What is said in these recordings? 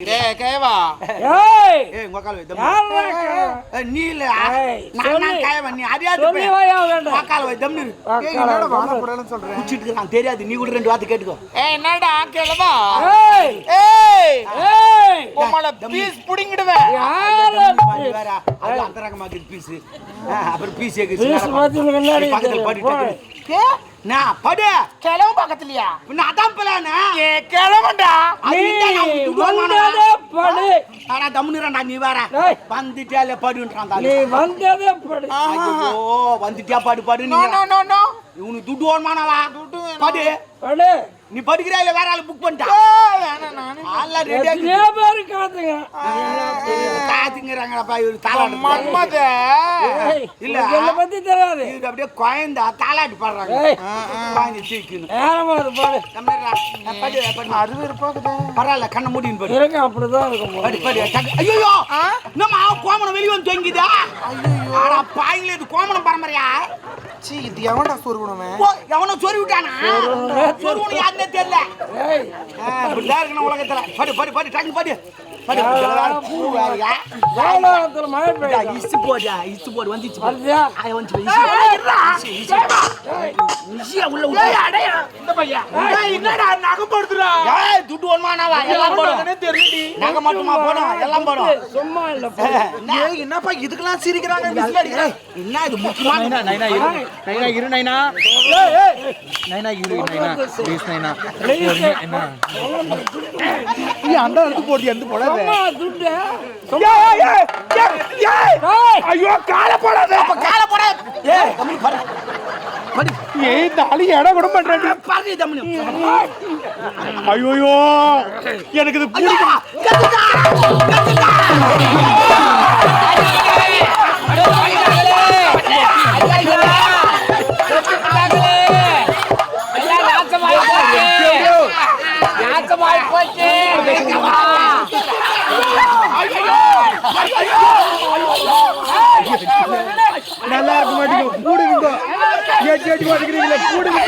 கேவா ஏய் ஏய் உங்க கால் வை நீ இல்ல நான் தான் கேவா நீ அறியாது சொல்லி வாயா வேண்டாம் வாக்கால வை தம்பி இரு. வாக்கால ஏய், என்னடா வை, வாழ போறேன்னு சொல்றேன் குச்சிட்டு இருக்கான் தெரியாது நீ கூட ரெண்டு வார்த்தை கேட்டுக்கோ ஏய் என்னடா கேளுமா ஏய் ஏய் ஏய் உம்மள பீஸ் புடிங்கிடுவேன் யாரா வேற அது பீஸ் அப்புறம் பீஸ் ஏக்கு பீஸ் பார்த்து முன்னாடி பக்கத்துல தெரியும். படி போடு. நான் படு. கிளவு பக்கத்துலயா பின்ன அதான் பிளான. வந்ததே படு. ஆனா தம்முனுறான்டா நீ வேற. வந்துட்டாலே படுன்றான் நீ வந்ததே படு. ஐயோ வந்துட்டியா படு படு நீ. நோ நோ நோ இவனுக்கு துட்டு ஓடமானவா துட்டு படு. படு. நீ படிக்கிறியா இல்ல வேற ஆளு புக் பண்ணிட்டா? ஆல்ல ரெடியா எத்தனையோ காத்துங்கறாங்கப்பா இவரு தாளாட்டு மன்மத இல்ல. என்னை பத்தி தெரியாது இது அப்படியே குழந்தா தாளாட்டு பாடுறாங்க. குழந்தை தூக்கின்னு நேரமா இரு, படு கம்மிடுறா. நான் படு, படு. பரவாயில்ல கண்ணை மூடின்னு படு அப்படிதான் இருக்கும். படி படி. ஐயோ நம்ம கோமணம் வெளிய வந்து தொங்கிதா ஆனா பாயில இது கோமணம் பரம்பரையா? சீ இது எவன்டா சொருகணுமே? ஓ, எவனோ சொறி விட்டானா? சொருவனு யாருன்னே தெரியல. ஏய். இப்படிதான் இருக்கணும் உலகத்துல. படி படி படி டக்கு படி. படி பூ வேறயா மழை பெய்யுது? இசு போடா இசு போடு வந்துச்சு பாரு. வருதியா? ஆய வந்துச்சு. இசியா உள்ள விட்டு. ஏய், துட்டு ஒண்ணுமானாவா? எல்லாம் போடும். நகை மட்டுமா போடும்? எல்லாம் போடும். சும்மா இல்ல என்ன? ஏய் என்னப்பா இதுக்கெல்லாம் சிரிக்கிறாங்க? என்ன இது முக்கியமான நைனா இரு. நைனா இரு நைனா. நைனா இரு நைனா. ப்ளீஸ் நைனா. என்ன? நீ அந்த இடத்துக்கு போட்டு எந்த போடாத ஐயோ கால போடாத. அப்ப காலை போட. ஏய் கம்முனு பாரு படி. ஏய் இந்த ஆளு இடம் கூட பண்றேன் பாரு ஐயோ எனக்கு இது கத்துடா ஏற்றி மாட்டேங்கிறீங்களே கூடுங்க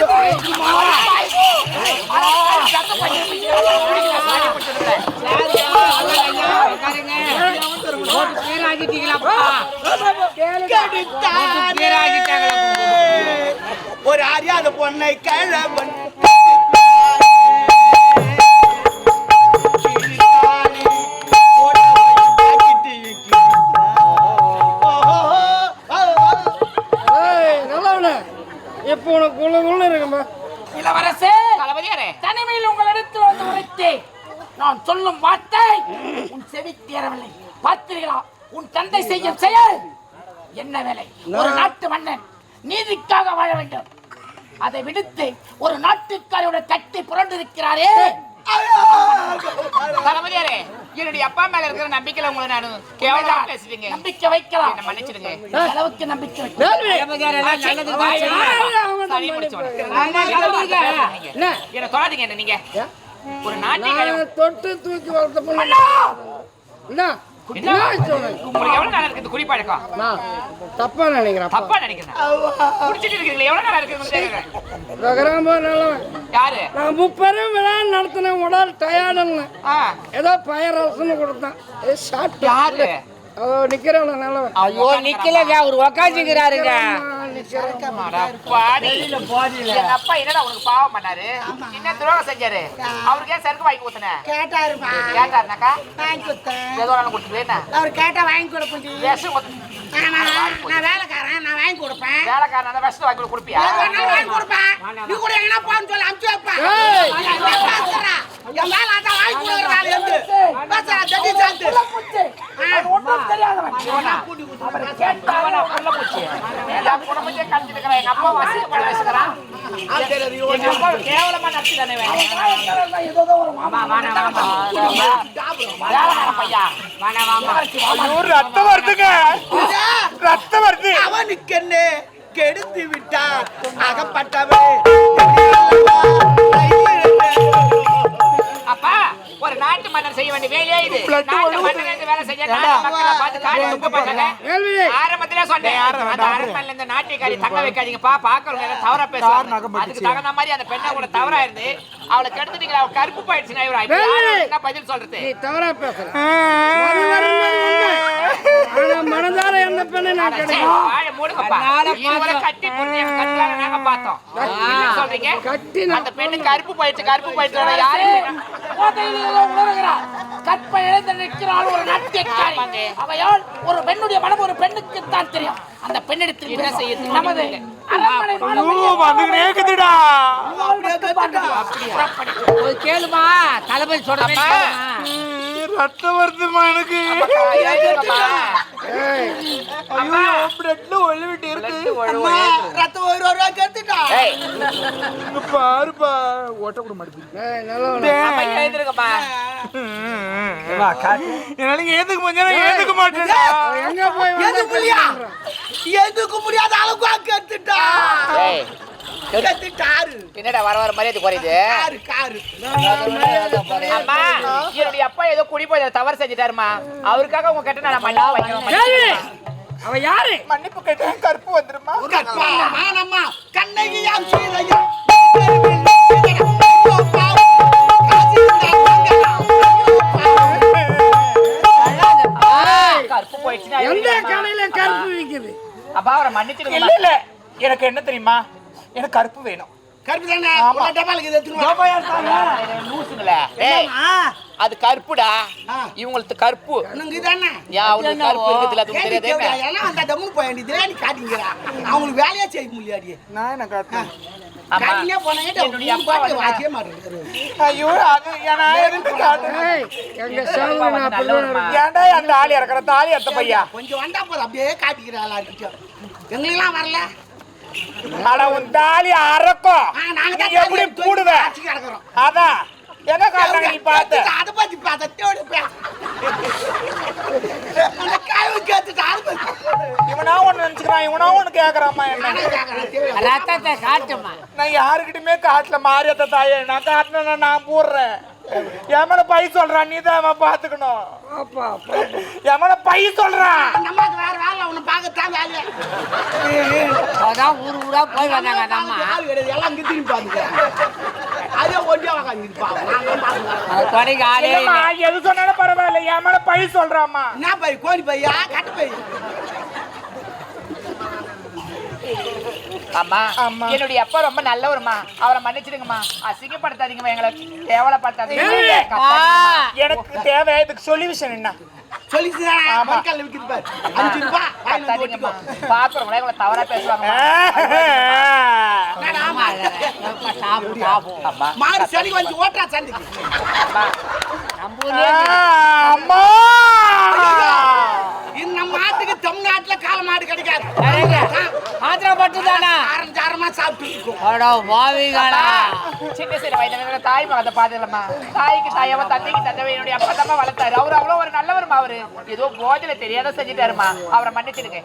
ஒரு அறியாத பொண்ணை கிழவன். நல்லவனே. இப்போ உனக்கு உள்ள இருக்குமா இளவரசே! தனிமையில் உங்களிடத்தில் வந்து உரைத்தேன். நான் சொல்லும் வார்த்தை உன் செவிக்கு ஏறவில்லை பார்த்தீர்களா உன் தந்தை செய்யும் செயல் என்ன வேலை? ஒரு நாட்டு மன்னன் நீதிக்காக வாழ வேண்டும். அதை விடுத்து ஒரு நாட்டுக்காரோட கட்டி புரண்டிருக்கிறாரே. தளபதியாரே என்னுடைய அப்பா மேல இருக்கிற நம்பிக்கையில உங்களை நான் கேவலமா பேசிட்டீங்க நம்பிக்கை வைக்கலாம். என்ன மன்னிச்சிடுங்க. அளவுக்கு நம்பிக்கை என்ன என்ன? தொடாதீங்க என்ன நீங்க. ஒரு நாட்டை தொட்டு தூக்கி வளர்த்த பொண்ணு என்ன? உங்களுக்கு எவ்வளவு நாள் இருக்குது குடிப்பழக்கம் தப்பா நினைக்கிறேன் தப்பா நினைக்கிறேன். குடிச்சிட்டு இருக்கீங்களா எவ்வளவு நாள் இருக்குது யாரு? நான் முப்பெரும் விழா நடத்தின உடல் டயர்டுன்னு. ஏதோ பயரசுன்னு கொடுத்தான். ஏ ஷார்ட் யாரு? அதோ நிக்கிறவன நல்லவன். ஐயோ நிக்கலங்க. அப்பா என்னடா உனக்கு பாவம் பண்ணாரு? என்ன துரோகம் செஞ்சாரு? அவருக்கு ஏன் சரக்கு வாங்கி ஊத்துன கேட்டாருப்பா கேட்டாருனாக்கா? வாங்கி கொடுத்தேன். ஏதோ ஒண்ணு கொடுத்துரு என்ன? அவர் கேட்டா வாங்கி நான் வேலைக்காரன் நான் வாங்கி கொடுப்பேன். வேலைக்காரன் அந்த விஷத்தை வாங்கி கொடுப்பியா? நான் வாங்கி கொடுப்பேன். நீ கூட எங்கன்னா போன்னு சொல்லி அமுச்சு வைப்பேன். ஏய்! கேவலமா நடத்திட்டானே ரத்தம் வருதுங்க. ரத்தம் வருது அவனுக்கு என்ன? கெடுத்து விட்டார் அகப்பட்டவன். செய்ய வேண்டிய வேலையே இது. நாட்டு மன்னர் இந்த வேலை செஞ்சா நாட்டு மக்களை பார்த்து காரி துப்ப மாட்டாங்க கேள்வி ஆரம்பத்திலே சொன்னேன் அந்த அரண்மனையில இந்த நாட்டியக்காரி தங்க வைக்காதீங்கப்பா பாக்குறவங்க எல்லாம் தவறா பேசுவாங்க. அதுக்கு தகுந்த மாதிரி அந்த பெண்ணை கூட தவறா இருந்து அவளை கெடுத்துட்டீங்களா அவ கருப்பு என்ன பதில் சொல்றது? நீ தவறா பேசுற. மனதார எந்த பெண்ணை நான் கட்டி பார்த்தோம். சொல்றீங்க? அந்த பெண்ணு கருப்பு போயிடுச்சு, கருப்பு போயிடுச்சுன்னா யாரு? ஏதோ உணர்கிறார் கற்பை இழந்து நிற்கிறாள் ஒரு நாட்டியக்காரி. அவையால் ஒரு பெண்ணுடைய மனம் ஒரு பெண்ணுக்கு தான் தெரியும். அந்த பெண்ணிடத்தில் என்ன செய்ய நமது கேளுமா? தளபதி சொல்றேன். ரத்தம் வருதுமா எனக்கு. பிளட்ல ஒழுவிட்டு இருக்கு. அம்மா, ரத்தம் ஒரு ரூபா கத்துட்டா ஏய், இங்க பாருப்பா ஓட்ட கூட ஏத்துங்கம்மா. என்னால ஏத்துக்க முடியாது ஏத்துக்க மாட்டேன் எங்க போய். எதுக்கு முடியாத அளவுக்கு கத்துட்டா ஏய், கத்துட்டாரு என்னடா வர வர மரியாதை குறையுது. அம்மா என்னுடைய அப்பா ஏதோ குடி போய் தவறு செஞ்சுட்டாருமா. அவருக்காக உங்க கிட்ட நான் மன்னிப்பு வைக்கணும் கேளு அவ யாரு? மன்னிப்பு கருப்பு வந்துருமா? கற்பா மானம்மா கண்ணகியாம் சீதையா எந்த. கடையில கருப்பு விக்குது? அப்பா அவரை மன்னிச்சிடுங்க இல்ல இல்ல. எனக்கு என்ன தெரியுமா? எனக்கு கருப்பு வேணும். கருப்பு தானே உள்ள டப்பாலுக்கு இது ஏய் அது கருப்புடா. இவங்களுக்கு கருப்பு. அவங்களுக்கு கருப்பு இருக்குதுல அது தெரியாதே? எல்லாம் அந்த டம்முன்னு போய் வேண்டியது நீ காட்டிங்கிறா அவங்களுக்கு வேலையே செய்ய முடியாது. நான் என்ன காட்டுறேன் ஏன்டா அந்த ஆளி இறக்குற தாலி அத்த பையா? கொஞ்சம் வந்தா போதும் அப்படியே காட்டிக்கிறா எல்லாருக்கிட்டையும் எங்களுக்கெல்லாம் வரல? அட உன் தாலி அறக்கும் எப்படி கூடுவ அதான் என்ன காட்டுறாங்க நீ பார்த்த? அதை பத்தி இவனா ஒண்ணு நினைச்சுக்கிறான் இவனா ஒண்ணு கேக்குறாமா என்ன? நானே கேட்கறேன் தேவை ரத்தத்தை காட்டுமா? நான் யாருக்கிட்டயுமே காட்டல மாரியத்த தாயே நான் காட்டினா நான் போடுறேன். என் மேல பை சொல்றான் நீ தான் பாத்துக்கணும். பாப்பா பாப்பா. என் மேல பை சொல்றான் நம்மளுக்கு வேற வேலை உன்னை பார்க்கத்தான் வேலையா அதான் ஊர் ஊரா போய் வந்தாங்க நம்ம ஆள் கிடையாது. எல்லாம் இங்க திரும்பி பாத்துக்க அதே ஒண்டியா உக்காந்துருப்பா ஆளே எது சொன்னாலும் பரவாயில்ல. என் மேல பை சொல்றாமா என்ன பை? கோழி பையா? கட்டு பை. அம்மா. என்னுடைய அப்பா ரொம்ப நல்லவருமா அவரை மன்னிச்சிடுங்கம்மா. அசிங்கப்படுத்தாதீங்கம்மா எங்களை கேவலப்படுத்தாதீங்க. எனக்கு தேவை இதுக்கு சொல்யூஷன் என்ன? அம்மா. இந்த மாட்டுக்கு தமிழ்நாட்டுல கால மாடு கிடைக்காது. ஆத்திரப்பட்டு தானா ஆரம் சாரமா சாப்பிட்டு இருக்கும் அடோ பாவிகளா. சின்ன சின்ன வயதுல தாய் மகத்தை பாத்துலம்மா தாய்க்கு தாயவ தந்தைக்கு தந்தைவ என்னுடைய அப்பா தான் வளர்த்தாரு. அவரு அவ்வளவு ஒரு நல்லவருமா அவரு. ஏதோ போதில தெரியாத செஞ்சுட்டாருமா அவரை மன்னிச்சிடுங்க.